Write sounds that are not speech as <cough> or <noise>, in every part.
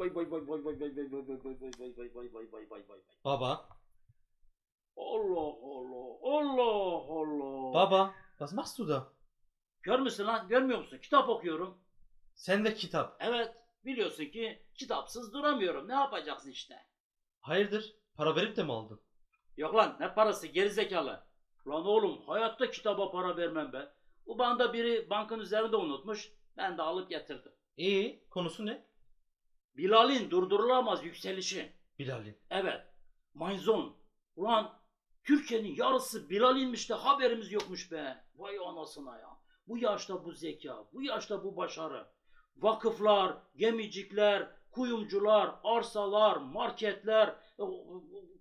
bay bay bay bay bay bay bay bay bay bay bay bay bay bay bay bay bay. Baba. Allah Allah. Allah Allah. Baba. Was machst du da? Kör müsün lan? Görmüyor musun? Kitap okuyorum. Sen de kitap. Evet. Biliyorsun ki kitapsız duramıyorum. Ne yapacaksın işte? Hayırdır? Para verip de mi aldın? Yok lan ne parası gerizekalı. Lan oğlum hayatta kitaba para vermem ben. Bu banda biri bankın üzerinde unutmuş. Ben de alıp getirdim. İyi. Konusu ne? Bilal'in durdurulamaz yükselişi. Bilal'in. Evet. Mainzon. Ulan Türkiye'nin yarısı Bilal'inmiş de haberimiz yokmuş be. Vay anasına ya. Bu yaşta bu zeka, bu yaşta bu başarı. Vakıflar, gemicikler, kuyumcular, arsalar, marketler, e,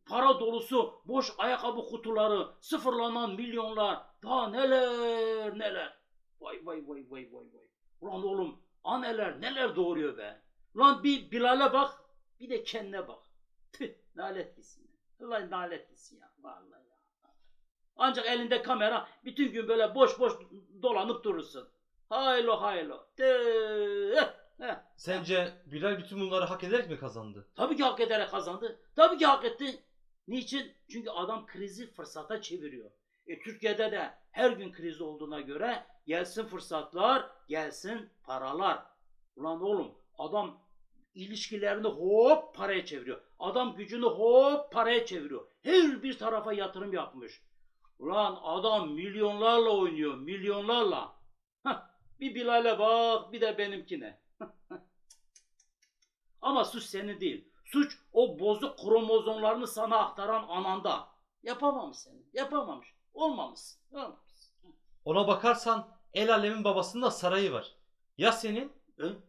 para dolusu boş ayakkabı kutuları, sıfırlanan milyonlar, daha neler neler. Vay vay vay vay vay vay. Ulan oğlum aneler neler doğuruyor be. Ulan bir Bilal'e bak, bir de kendine bak. Tüh, lanet gitsin. Ulan lanet gitsin ya. Vallahi ya. Ancak elinde kamera bütün gün böyle boş boş dolanıp durursun. Haylo haylo. Tüh. Heh. Sence Bilal bütün bunları hak ederek mi kazandı? Tabii ki hak ederek kazandı. Tabii ki hak etti. Niçin? Çünkü adam krizi fırsata çeviriyor. E, Türkiye'de de her gün kriz olduğuna göre gelsin fırsatlar, gelsin paralar. Ulan oğlum adam ilişkilerini hop paraya çeviriyor. Adam gücünü hop paraya çeviriyor. Her bir tarafa yatırım yapmış. Ulan adam milyonlarla oynuyor, milyonlarla. Hah, bir Bilal'e bak, bir de benimkine. <laughs> Ama suç senin değil. Suç o bozuk kromozomlarını sana aktaran ananda. Yapamamış seni. Yapamamış. Olmamış. Olmamış. Ona bakarsan el alemin babasının da sarayı var. Ya senin? Hı?